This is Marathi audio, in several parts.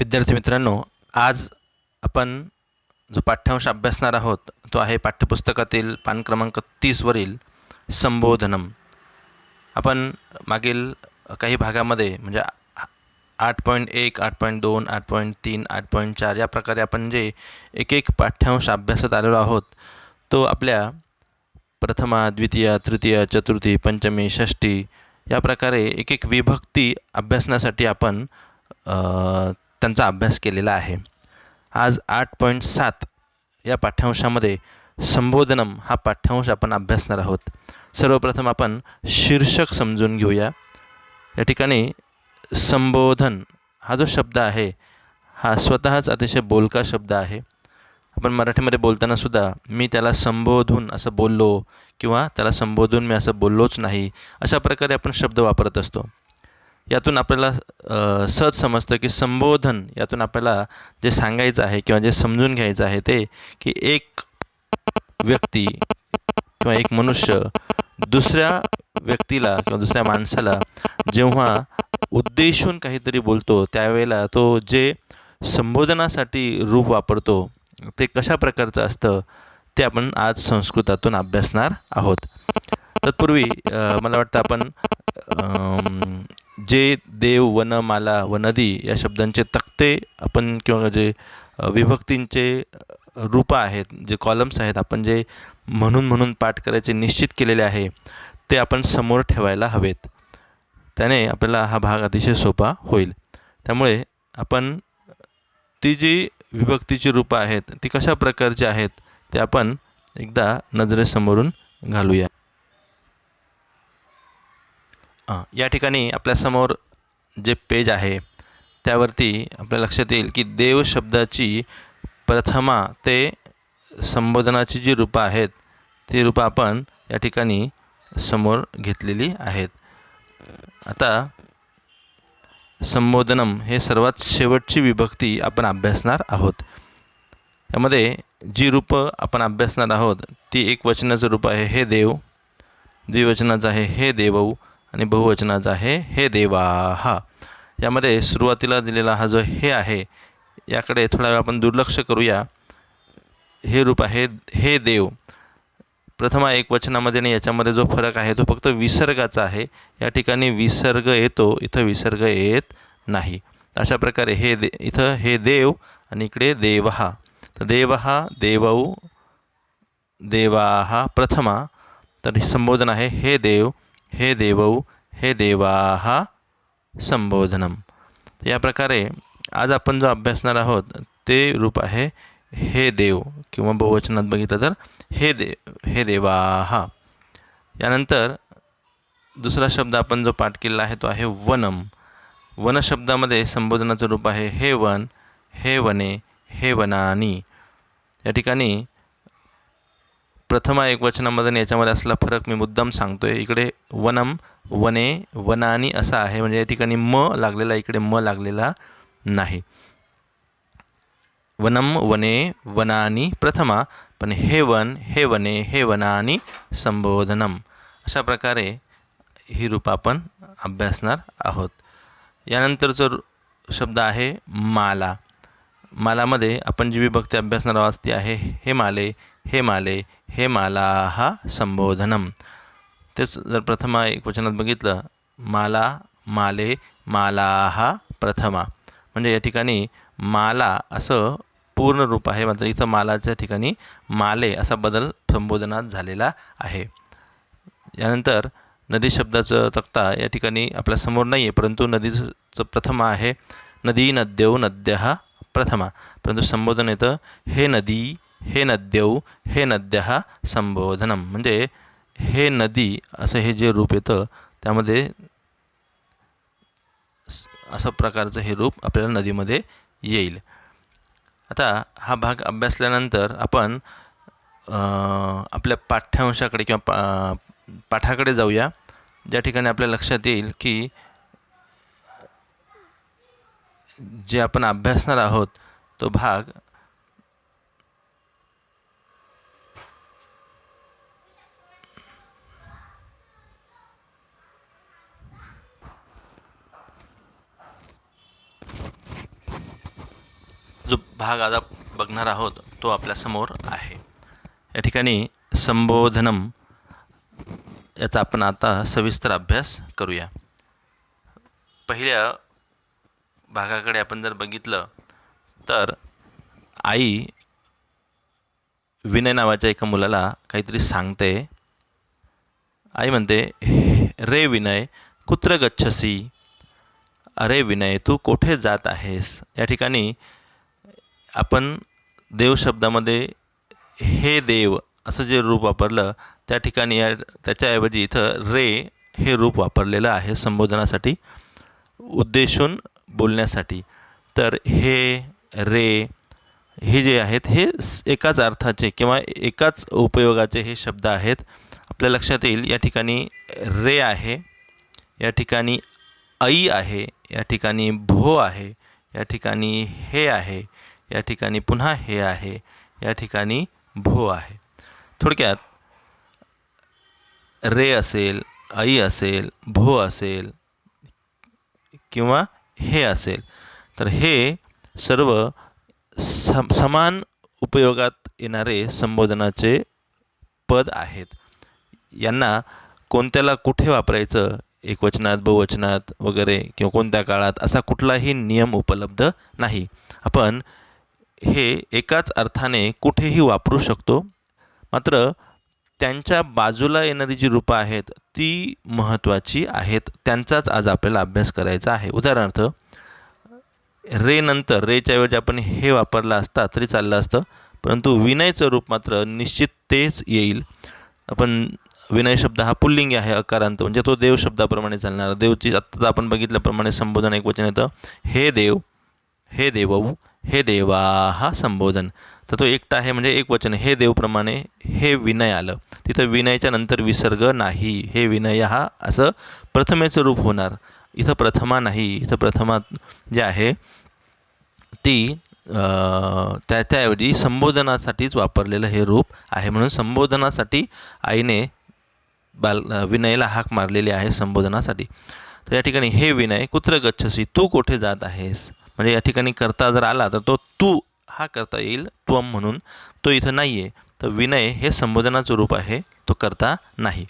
विद्यार्थी मित्रांनो आज आपण जो पाठ्यांश अभ्यासणार आहोत तो आहे पाठ्यपुस्तकातील पान क्रमांक तीसवरील संबोधनम. आपण मागील काही भागामध्ये म्हणजे आठ पॉईंट एक आठ पॉईंट दोन आठ पॉईंट तीन आठ पॉईंट चार या प्रकारे आपण जे एक एक पाठ्यांश अभ्यासत आलेलो आहोत तो आपल्या प्रथमा द्वितीय तृतीय चतुर्थी पंचमी षष्टी या प्रकारे एक एक विभक्ती अभ्यासण्यासाठी आपण त्यांचा अभ्यास केलेला आहे. आज आठ पॉईंट सात या पाठ्यांशामध्ये संबोधनम हा पाठ्यांश आपण अभ्यासणार आहोत. सर्वप्रथम आपण शीर्षक समजून घेऊया. या ठिकाणी संबोधन हा जो शब्द आहे हा स्वतःच अतिशय बोलका शब्द आहे. आपण मराठीमध्ये बोलताना सुद्धा मी त्याला संबोधून असं बोललो किंवा त्याला संबोधून मी असं बोललोच नाही अशा प्रकारे आपण शब्द वापरत असतो. यातून आपल्याला सहज समजतं की संबोधन यातून आपल्याला जे सांगायचं आहे किंवा जे समजून घ्यायचं आहे ते की एक व्यक्ती किंवा एक मनुष्य दुसऱ्या व्यक्तीला किंवा दुसऱ्या माणसाला जेव्हा उद्देशून काहीतरी बोलतो त्यावेळेला तो जे संबोधनासाठी रूप वापरतो ते कशा प्रकारचं असतं ते आपण आज संस्कृतातून अभ्यासणार आहोत. तत्पूर्वी मला वाटतं आपण जे देव वन माला व नदी या शब्दांचे तक्ते आपण किंवा जे विभक्तींचे रूपं आहेत जे कॉलम्स आहेत आपण जे म्हणून म्हणून पाठ करायचे निश्चित केलेले आहे ते आपण समोर ठेवायला हवेत. त्याने आपल्याला हा भाग अतिशय सोपा होईल. त्यामुळे आपण ती जी विभक्तीची रूपं आहेत ती कशा प्रकारची आहेत ते आपण एकदा नजरेसमोरून घालूया हां या ठिकाणी आपल्यासमोर जे पेज आहे त्यावरती आपल्या लक्षात येईल की देव शब्दाची प्रथमा ते संबोधनाची जी रूपं आहेत ती रूपं आपण या ठिकाणी समोर घेतलेली आहेत. आता संबोधनम हे सर्वात शेवटची विभक्ती आपण अभ्यासणार आहोत. यामध्ये जी रूपं आपण अभ्यासणार आहोत ती एक वचनाचं रूप आहे हे देव. द्विवचनाचं आहे हे देवऊ आणि बहुवचनाचं आहे हे देवाहा. यामध्ये सुरुवातीला दिलेला हा जो हे आहे याकडे थोडा वेळ आपण दुर्लक्ष करूया. हे रूप आहे हे देव. प्रथमा एक वचनामध्ये आणि याच्यामध्ये जो फरक आहे तो फक्त विसर्गाचा आहे. या ठिकाणी विसर्ग येतो इथं विसर्ग येत नाही. अशा प्रकारे हे दे इथं हे देव आणि इकडे देवहा. तर देवहा देवऊ देवाहा प्रथमा. तर संबोधन आहे हे देव हे देवौ हे देवाहा संबोधनम. या प्रकारे आज आपण जो अभ्यासणार आहोत ते रूप आहे हे देव किंवा बहुवचनात बघितलं तर हे दे हे देवाहा यानंतर दुसरा शब्द आपण जो पाठ केलेला आहे तो आहे वनम. वन शब्दामध्ये संबोधनाचं रूप आहे हे वन हे वने हे वनानी. या ठिकाणी प्रथमा एकवचनामध्ये आणि याच्यामध्ये असला फरक मी मुद्दाम सांगतो आहे इकडे वनम वने वनानी असा आहे. म्हणजे या ठिकाणी म लागलेला इकडे म लागलेला नाही. वनम वने वनानी प्रथमा पण हे वन हे वने हे वनानी संबोधनम. अशा प्रकारे ही रूप आपण अभ्यासणार आहोत. यानंतरचा शब्द आहे माला. मालामध्ये आपण जी विभक्ती अभ्यासणार आहोत ती आहे हे माले हे माले हे माला हा संबोधनम. तेच जर प्रथमा एक वचनात बघितलं माला माले माला हा प्रथमा. म्हणजे या ठिकाणी माला असं पूर्ण रूप आहे मात्र इथं मालाच्या ठिकाणी माले असा बदल संबोधनात झालेला आहे. यानंतर नदी शब्दाचं तक्ता या ठिकाणी आपल्यासमोर नाही आहे परंतु नदीचं प्रथमा आहे नदी नद्यौ नद्यः प्रथमा. परंतु संबोधन येतं हे नदी हे नद्यौ हे नद्यः संबोधनम. म्हणजे हे नदी असं हे जे रूप येतं त्यामध्ये असं प्रकारचं हे रूप आपल्याला नदीमध्ये येईल. आता हा भाग अभ्यासल्यानंतर आपण आपल्या पाठ्यांशाकडे किंवा पा पाठाकडे जाऊया. ज्या ठिकाणी आपल्या लक्षात येईल की जे आपण अभ्यासणार आहोत तो भाग जो भाग आता बघणार आहोत तो आपल्यासमोर आहे. या ठिकाणी संबोधनम याचा आपण आता सविस्तर अभ्यास करूया. पहिल्या भागाकडे आपण जर बघितलं तर आई विनय नावाच्या एका मुलाला काहीतरी सांगते. आई म्हणते रे विनय कुत्र गच्छसी? अरे विनय तू कोठे जात आहेस? या ठिकाणी आपण देव शब्दामध्ये हे देव असं जे रूप वापरलं त्या ठिकाणी या त्याच्याऐवजी इथं रे हे रूप वापरलेलं आहे संबोधनासाठी उद्देशून बोलण्यासाठी. तर हे रे हे जे आहेत हे एकाच अर्थाचे किंवा एकाच उपयोगाचे हे शब्द आहेत. आपल्या लक्षात येईल या ठिकाणी रे आहे या ठिकाणी आई आहे या ठिकाणी भो आहे या ठिकाणी हे आहे. या ठिकाणी पुन्हा हे आहे या ठिकाणी भो आहे. थोडक्यात रे असेल आई असेल भो असेल किंवा हे असेल तर हे सर्व सम समान उपयोगात येणारे संबोधनाचे पद आहेत. यांना कोणत्याला कुठे वापरायचं एकवचनात बहुवचनात वगैरे किंवा कोणत्या काळात असा कुठलाही नियम उपलब्ध नाही. आपण हे एकाच अर्थाने कुठेही वापरू शकतो. मात्र त्यांच्या बाजूला येणारी जी रूपं आहेत ती महत्त्वाची आहेत. त्यांचाच आज आपल्याला अभ्यास करायचा आहे. उदाहरणार्थ रे नंतर रेच्याऐवजी आपण हे वापरलं असता तरी चाललं असतं. परंतु विनयचं रूप मात्र निश्चित तेच येईल. आपण विनय शब्द हा पुल्लिंगी आहे अकारांत. म्हणजे तो देव शब्दाप्रमाणे चालणार. देवची आत्ता आपण बघितल्याप्रमाणे संबोधन एक वचन येतं. हे देव हे देवऊ हे देवा हा संबोधन. तर तो एकटा आहे म्हणजे एक वचन हे देवप्रमाणे हे विनय आलं. तिथं विनयच्या नंतर विसर्ग नाही. हे विनय हा असं प्रथमेचं रूप होणार. इथं प्रथमा नाही. इथं प्रथमा जे आहे ती त्या त्याऐवजी संबोधनासाठीच वापरलेलं हे रूप आहे. म्हणून संबोधनासाठी आईने बाल विनयला हाक मारलेली आहे संबोधनासाठी. तर या ठिकाणी हे विनय कुत्र गच्छसी तू कोठे जात आहेस? म्हणजे या ठिकाणी करता जर आला तर तो तू हा करता येईल त्वम म्हणून. तो इथं नाही आहे तर विनय हे संबोधनाचं रूप आहे. तो करता नाही.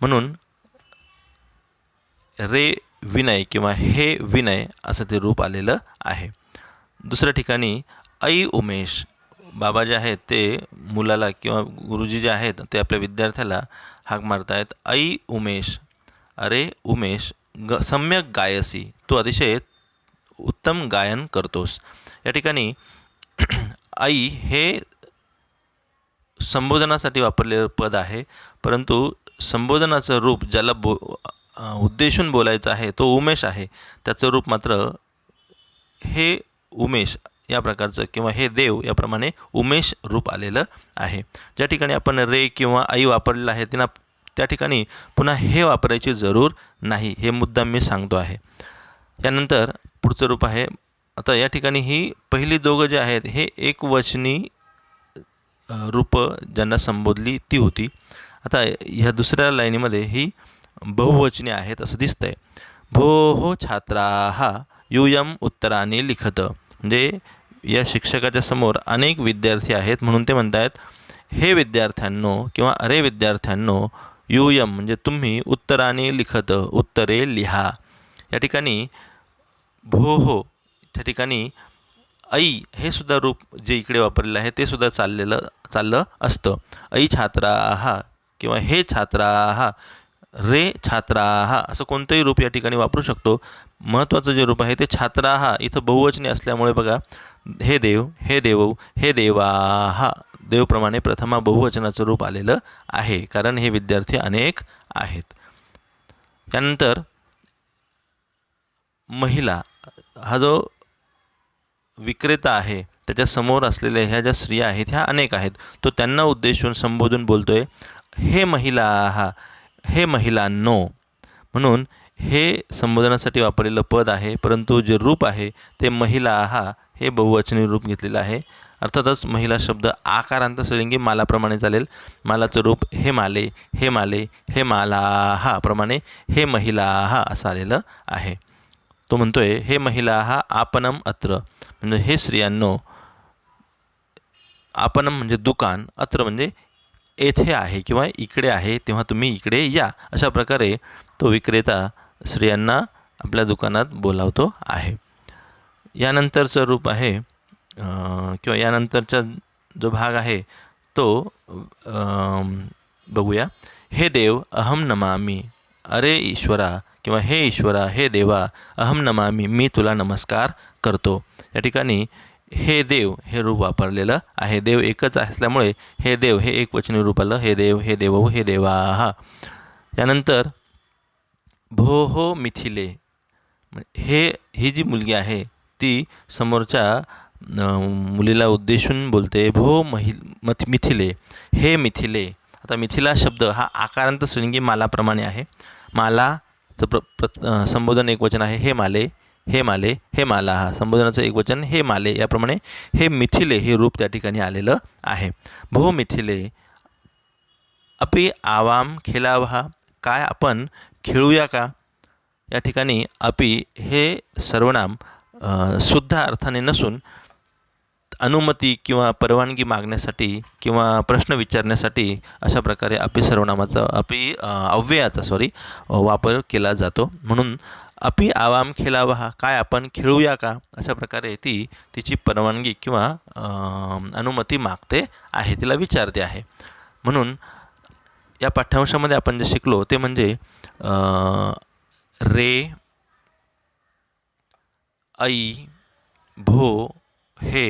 म्हणून रे विनय किंवा हे विनय असं ते रूप आलेलं आहे. दुसऱ्या ठिकाणी ऐ उमेश बाबा जे आहेत ते मुलाला किंवा गुरुजी जे आहेत ते आपल्या विद्यार्थ्याला हाक मारतायत. ऐ उमेश अरे उमेश ग सम्यक गायसी. तू अतिशय उत्तम गायन करतोस. या ठिकाणी आई हे संबोधनासाठी वापरलेलं पद आहे परंतु संबोधनाचं रूप ज्याला बो उद्देशून बोलायचं आहे तो उमेश आहे. त्याचं रूप मात्र हे उमेश या प्रकारचं किंवा हे देव याप्रमाणे उमेश रूप आलेलं आहे. ज्या ठिकाणी आपण रे किंवा आई वापरलेलं आहे त्यांना त्या ठिकाणी पुन्हा हे वापरायची जरूर नाही हे मुद्दा मी सांगतो आहे. यानंतर पुढचं रूप आहे. आता या ठिकाणी ही पहिली दोघं जे आहेत हे एकवचनी रूपं ज्यांना संबोधली ती होती. आता ह्या दुसऱ्या लाईनीमध्ये ही बहुवचने आहेत असं दिसतं आहे भो हो छात्रा हा युयम उत्तराने लिखत. म्हणजे या शिक्षकाच्या समोर अनेक विद्यार्थी आहेत म्हणून ते म्हणत आहेत हे विद्यार्थ्यांनो किंवा अरे विद्यार्थ्यांनो युयम म्हणजे तुम्ही उत्तराने लिखत उत्तरे लिहा. या ठिकाणी भो हो. त्या ठिकाणी ऐ हे सुद्धा रूप जे इकडे वापरलेलं आहे ते सुद्धा चाललेलं चाललं असतं. ऐ छात्रा हा किंवा हे छात्रा हा रे छात्रा हा असं कोणतंही रूप या ठिकाणी वापरू शकतो. महत्त्वाचं जे रूप आहे ते छात्रा हा इथं बहुवचनी असल्यामुळे बघा हे देव हे देव हे देवा हा देवप्रमाणे प्रथमा बहुवचनाचं रूप आलेलं आहे. कारण हे विद्यार्थी अनेक आहेत. त्यानंतर महिला हा जो विक्रेता आहे त्याच्यासमोर असलेल्या ह्या ज्या स्त्रिया आहेत ह्या अनेक आहेत. तो त्यांना उद्देशून संबोधून बोलतो आहे हे महिला हा हे महिलांनो. म्हणून हे संबोधनासाठी वापरलेलं पद आहे परंतु जे रूप आहे ते महिला हा हे बहुवचनी रूप घेतलेलं आहे. अर्थातच महिला शब्द आकारांत सलिंगी मालाप्रमाणे चालेल. मालाचं रूप हे माले हे माले हे माला हा प्रमाणे हे महिला हा असं आलेलं आहे. तो म्हणतोय हे महिला हा आपणम अत्र. म्हणजे हे स्त्रियांनो आपणम म्हणजे दुकान अत्र म्हणजे येथे आहे किंवा इकडे आहे तेव्हा तुम्ही इकडे या अशा प्रकारे तो विक्रेता स्त्रियांना आपल्या दुकानात बोलावतो आहे. यानंतरचं रूप आहे किंवा यानंतरचा जो भाग आहे तो बघूया. हे देव अहम नमामी. अरे ईश्वरा किंवा हे ईश्वरा हे देवा अहम नमामी मी तुला नमस्कार करतो. या ठिकाणी हे देव हे रूप वापरलेलं आहे. देव एकच असल्यामुळे हे देव हे एक वचनी रूप आलं. हे देव हे देव हे देवा. हा यानंतर भो हो मिथिले. हे ही जी मुलगी आहे ती समोरच्या मुलीला उद्देशून बोलते भो महि मथ मिथिले. हे मिथिले. आता मिथिला शब्द हा आकारांत श्रृंगी मालाप्रमाणे आहे. माला तर प्र प्र संबोधन एक वचन आहे हे माले हे माले हे माला हा संबोधनाचं एक वचन हे माले याप्रमाणे हे मिथिले हे रूप त्या ठिकाणी आलेलं आहे. भो मिथिले अपि आवाम खेलावहा काय आपण खेळूया का? या ठिकाणी अपि हे सर्वनाम सुद्धा अर्थाने नसून अनुमती किंवा परवानगी मागण्यासाठी किंवा प्रश्न विचारण्यासाठी अशा प्रकारे अपि सर्वनामाचा अपि अव्ययाचा सॉरी वापर केला जातो. म्हणून अपि आवाम खेळावा काय आपण खेळूया का अशा प्रकारे ती तिची परवानगी किंवा अनुमती मागते आहे तिला विचारते आहे. म्हणून या पाठ्यांशामध्ये आपण जे शिकलो ते म्हणजे रे आई भो हे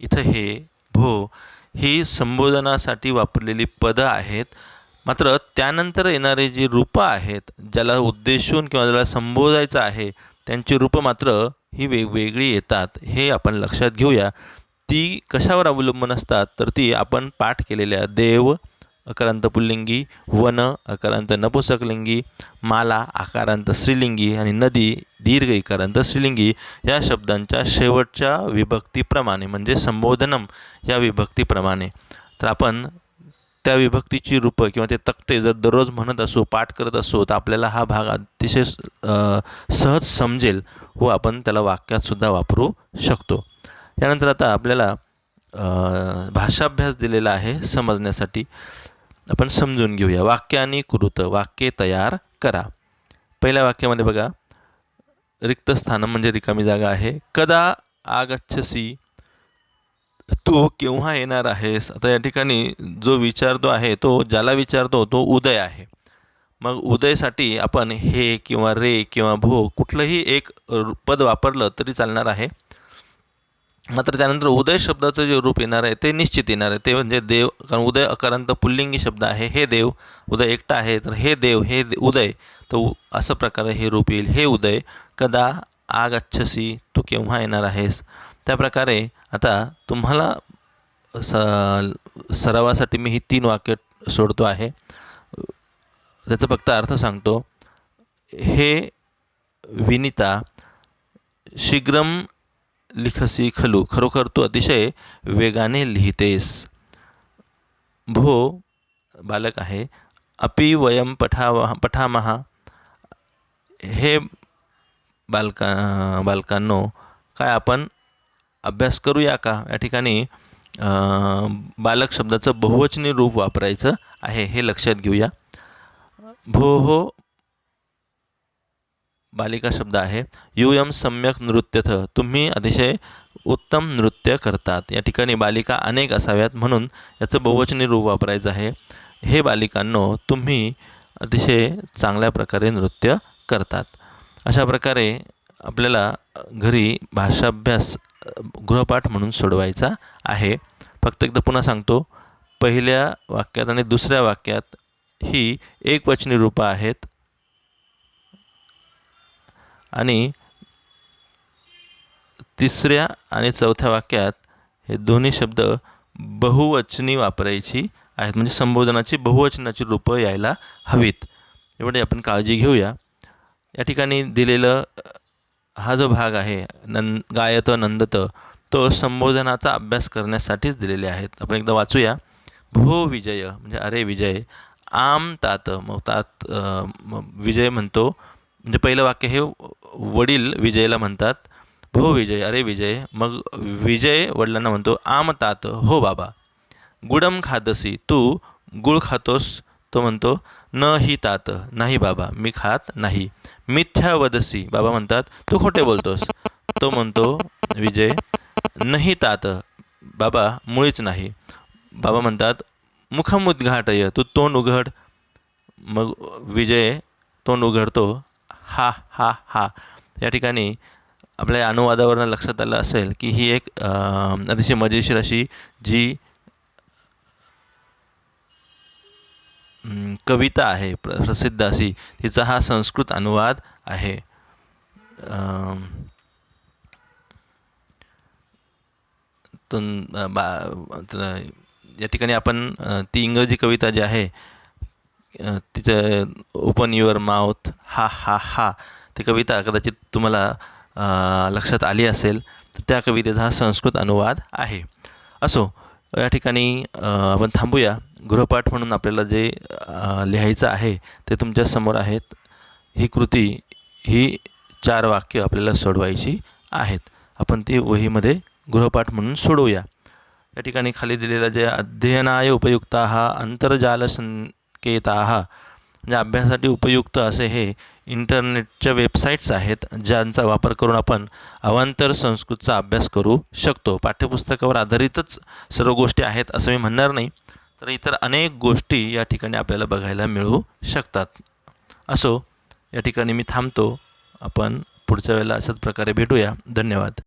इथं हे भो ही संबोधनासाठी वापरलेली पदं आहेत. मात्र त्यानंतर येणारे जी रूपं आहेत ज्याला उद्देशून किंवा ज्याला संबोधायचं आहे त्यांची रूपं मात्र ही वेगवेगळी येतात. हे आपण लक्षात घेऊया. ती कशावर अवलंबून असतात? तर ती आपण पाठ केलेल्या देव अकारांत पुल्लिंगी वन अकारांत नपुसकलिंगी माला आकारांत स्त्रीलिंगी आणि नदी दीर्घ इकारांत स्त्रीलिंगी या शब्दांच्या शेवटच्या विभक्तीप्रमाणे म्हणजे संबोधनम या विभक्तीप्रमाणे. तर आपण त्या विभक्तीची रूपं किंवा ते तक्ते जर दररोज म्हणत असो पाठ करत असो तर आपल्याला हा भाग अतिशय सहज समजेल व आपण त्याला वाक्यातसुद्धा वापरू शकतो. यानंतर आता आपल्याला भाषाभ्यास दिलेला आहे समजण्यासाठी. आपण समजून घेऊया. वाक्य आणि कृत. वाक्ये तयार करा. पहिल्या वाक्यामध्ये बघा. रिक्त स्थान म्हणजे रिकामी जागा आहे. कदा आगच्छसी? तू केव्हा येणार आहेस? आता या ठिकाणी जो विचारतो आहे तो ज्याला विचारतो तो उदय आहे. मग उदयसाठी आपण हे किंवा रे किंवा भो कुठलंही एक पद वापरलं तरी चालणार आहे. मात्र त्यानंतर उदय शब्दाचं जे रूप येणार आहे ते निश्चित येणार आहे. ते म्हणजे देव कारण उदय अकारांत पुल्लिंगी शब्द आहे. हे देव उदय एकटा आहे तर हे देव हे दे- उदय. तर उ- असं प्रकारे हे रूप येईल. हे उदय कदा आग अच्छसी तू केव्हा येणार आहेस? त्या प्रकारे आता तुम्हाला स सरावासाठी मी ही तीन वाक्य सोडतो आहे. त्याचा फक्त अर्थ सांगतो. हे विनिता शीघ्रम लिखसी खलू खरोखर तू अतिशय वेगाने लिहितेस. भो बालक आहे अपि वयम पठावा पठामहा हे बालका बालकांनो काय आपण अभ्यास करूया का? या ठिकाणी बालक शब्दाचं बहुवचनी रूप वापरायचं आहे हे लक्षात घेऊया. भो हो बालिका शब्द आहे. यूयम सम्यक नृत्यथ तुम्ही अतिशय उत्तम नृत्य करतात. या ठिकाणी बालिका अनेक असाव्यात म्हणून याचं बहुवचनी रूप वापरायचं आहे. हे बालिकांनो तुम्ही अतिशय चांगल्या प्रकारे नृत्य करतात. अशा प्रकारे आपल्याला घरी भाषाभ्यास गृहपाठ म्हणून सोडवायचा आहे. फक्त एकदा पुन्हा सांगतो पहिल्या वाक्यात आणि दुसऱ्या वाक्यात ही एकवचनी रूपं आहेत. आणि तिसऱ्या आणि चौथ्या वाक्यात हे दोन्ही शब्द बहुवचनी वापरायची आहेत. म्हणजे संबोधनाची बहुवचनाची रूपं यायला हवीत. एवढे आपण काळजी घेऊया. या ठिकाणी दिलेलं हा जो भाग आहे नं गायत नंदत तो संबोधनाचा अभ्यास करण्यासाठीच दिलेले आहेत. आपण एकदा वाचूया. भो विजय म्हणजे अरे विजय आम तात मग तात विजय म्हणतो. म्हणजे पहिलं वाक्य हे वडील विजयला म्हणतात भो विजय अरे विजय मग विजय वडिलांना म्हणतो आम तात हो बाबा गुडम खादसी तू गुळ खातोस. तो म्हणतो न ही तात नाही बाबा मी खात नाही मिथ्या वदसी. बाबा म्हणतात तू खोटे बोलतोस. तो म्हणतो विजय नाही तात बाबा मुळीच नाही. बाबा म्हणतात मुखमुद्घाटय तू तोंड उघड. मग विजय तोंड उघडतो हा हा हा. या ठिकाणी आपल्या अनुवादावरनं लक्षात आलं असेल की ही एक अतिशय मजेशीर अशी जी अं, कविता आहे प्र प्रसिद्ध अशी तिचा हा संस्कृत अनुवाद आहे. अं, बा या ठिकाणी आपण ती इंग्रजी कविता जी आहे तिचं ओपन युअर माउथ हा हा हा ती कविता कदाचित तुम्हाला लक्षात आली असेल तर त्या कवितेचा हा संस्कृत अनुवाद आहे. असो या ठिकाणी आपण थांबूया. गृहपाठ म्हणून आपल्याला जे लिहायचं आहे ते तुमच्यासमोर आहेत. ही कृती ही चार वाक्य आपल्याला सोडवायची आहेत. आपण ती वहीमध्ये गृहपाठ म्हणून सोडवूया. या ठिकाणी खाली दिलेलं जे अध्ययनाय उपयुक्ता आंतरजाल संकेता म्हणजे अभ्यासासाठी उपयुक्त असे हे इंटरनेटच्या वेबसाईट्स आहेत ज्यांचा वापर करून आपण अवांतर संस्कृतचा अभ्यास करू शकतो. पाठ्यपुस्तकावर आधारितच सर्व गोष्टी आहेत असं मी म्हणणार नाही तर इतर अनेक गोष्टी या ठिकाणी आपल्याला बघायला मिळू शकतात. असो या ठिकाणी मी थांबतो. आपण पुढच्या वेळेला अशाच प्रकारे भेटूया. धन्यवाद.